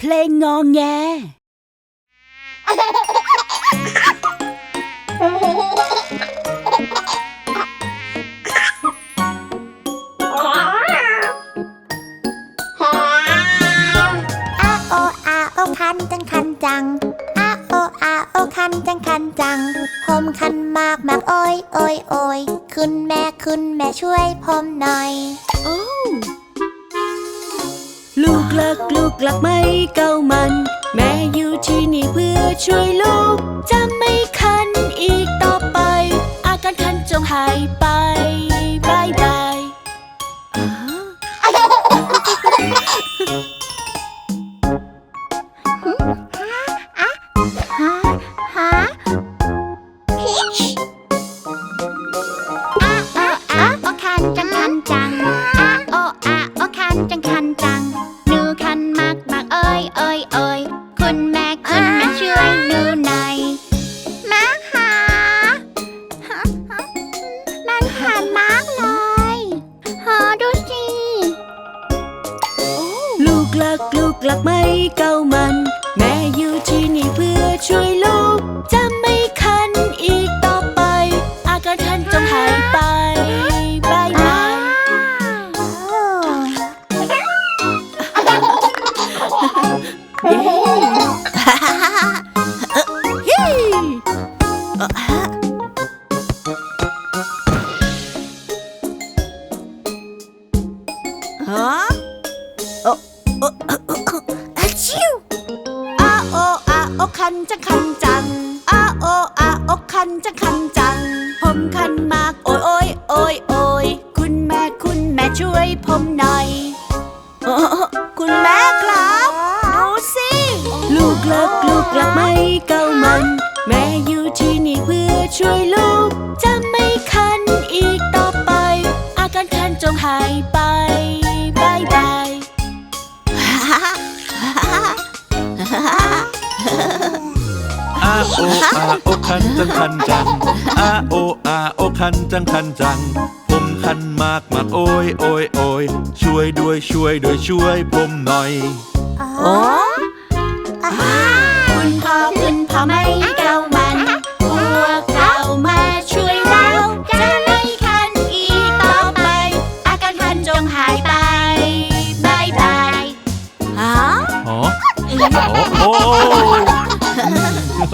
เพลงงองแง อาโออาโอคันจังคันจัง อาโออาโอคันจังคันจัง ผมคันมากมากโอยโอยโอยคุณแม่คุณแม่ช่วยผมหน่อย โอ้ กเลิกลูกหลักไม่เก้ามัน แม่อยู่ที่นี่เพื่อช่วยลูก จะไม่คันอีกต่อไป อาการคันจงหายไป ลูกลูกหลักไม่เก้ามัน แม่อยู่ที่นี่เพื่อช่วยลูกจะ โอ้อะชิวอาโออาโอคันจังคันจังอาโออาโอคันจังคันจัง ผมคันมากโอ้ยโอ้ยโอ้ยโอ้ยคุณแม่คุณแม่ช่วยผมหน่อยอคุณแม่ครับดูสิลูกเลิกลูกหลักไม่เก้ามัน แม่อยู่ที่นี่เพื่อช่วยลูก อาโออาโอคันจังคันจังอาโออาโอคันจังคันจัง ผมคันมากมากโอ้ยโอ้ยโอ้ยช่วยด้วยช่วยด้วยช่วยผมหน่อย โอ้คุณพ่อคุณพ่อไม่